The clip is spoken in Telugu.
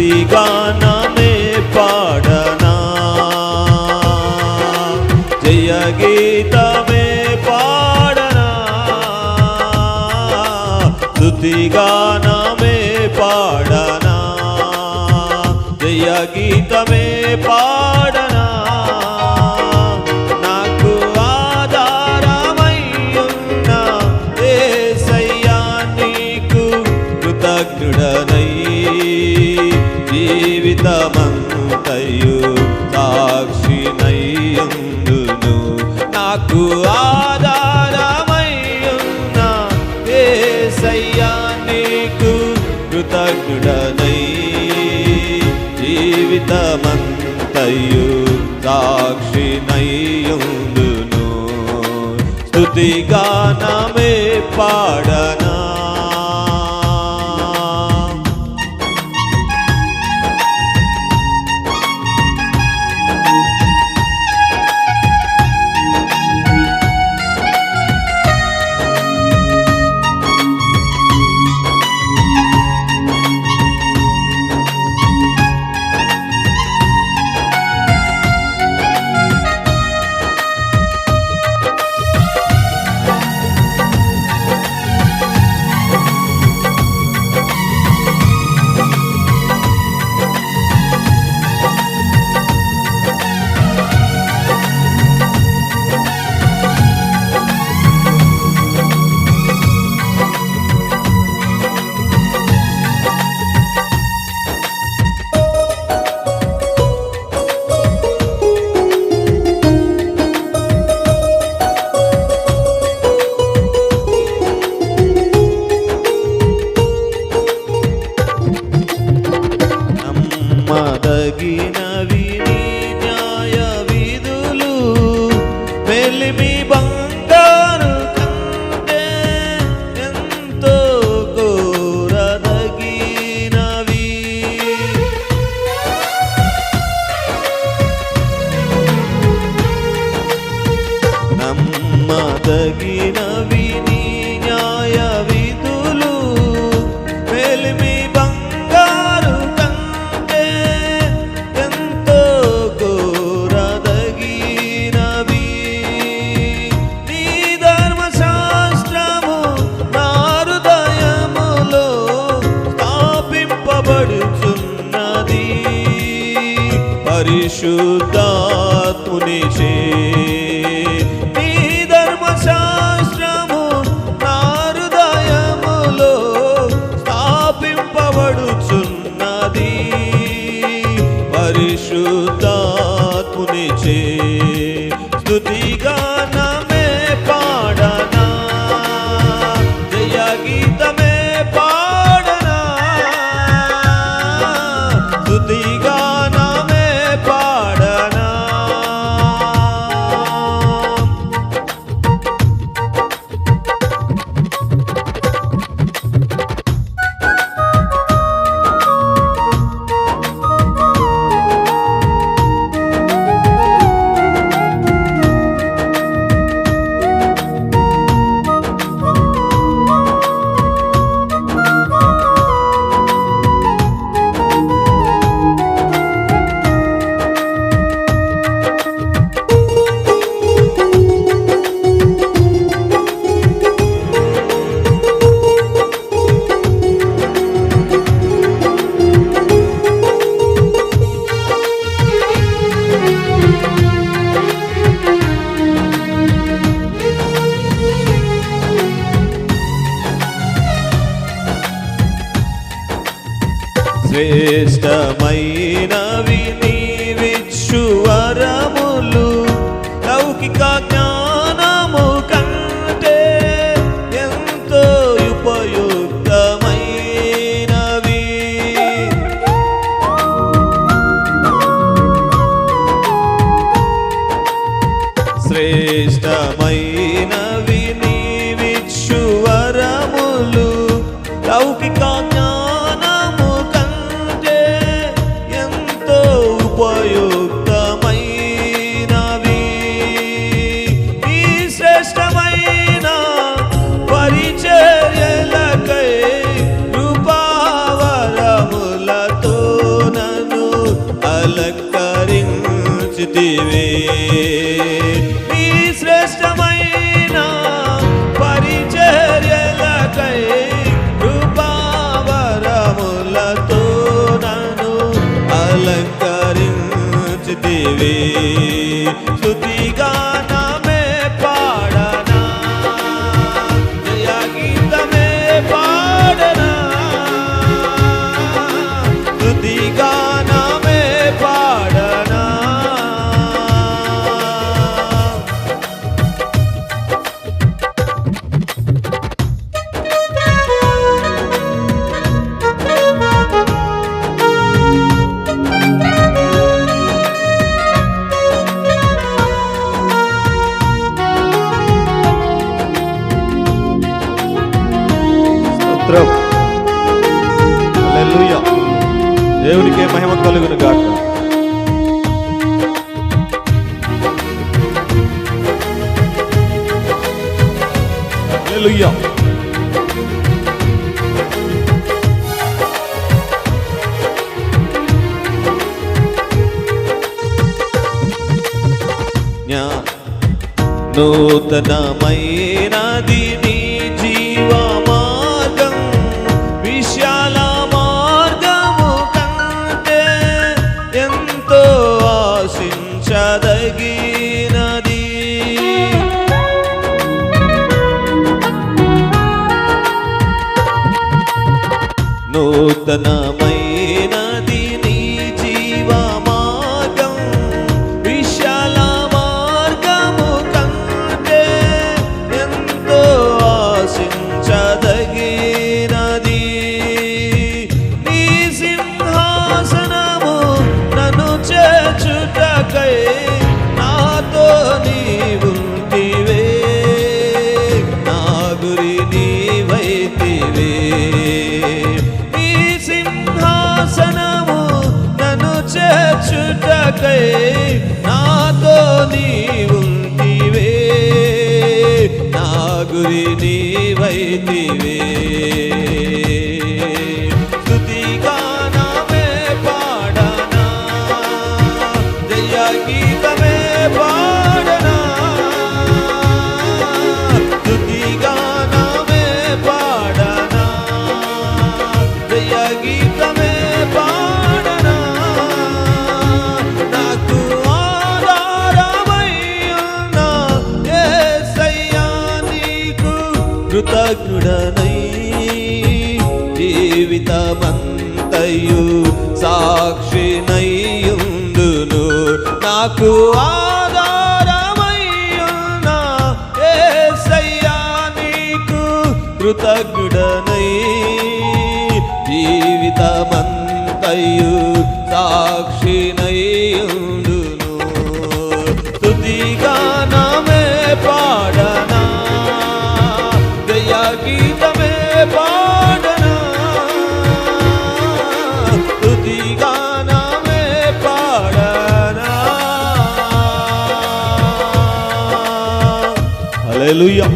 స్తుతిగానమే పాడనా? జయ గీతమే పాడనా స్తుతిగానమే పాడనా? జయ గీతమే పాడనా? నాకు ఆధారమయ్యున్న యేసయ్యా నీకు కృతజ్ఞుడ జీవితమంతయు సాక్షినయ్యుందును నాకు ఆధారమయ్యున్న యేసయ్యా నీకు కృతజ్ఞుడనై జీవితమంతయు సాక్షినయ్యుందును స్తుతిగానమే పాడన పరిశుద్ధాత్మునిచే. నీ ధర్మశాస్త్రము నా హృదయములో స్థాపింపబడుచున్నది. పరిశుద్ధాత్మునిచే. శ్రేష్టమైనవి నీవిచ్చువరములు లౌకిక జ్ఞానము కంటే ఎంతో ఉపయుక్తమైనవి. శ్రేష్టమైనవి నీవిచ్చువరములు లౌకిక స్థుతివే. నీ శ్రేష్టమైన పరిచర్యలకై కృపావరములతో నన్ను అలంకరించితివే. స్థుతిగానమే స్తోత్రం. హల్లెలూయా. దేవునికే మహిమ కలుగును గాక హల్లెలూయా. జ్ఞా నూతనమైనది నూతనమై చేర్చుటకై నాతో నీవుంటివే. నా గురి నీవైతివే స్తుతిగానమే పాడనా. జయ గీతమే పాడనా కృతజ్ఞుడనై జీవితమంతయు సాక్షినయుడును. తుదిగా నమే పాడనా జయ గీతమే పాడనా. తుదిగా నమే పాడనా. హల్లెలూయా.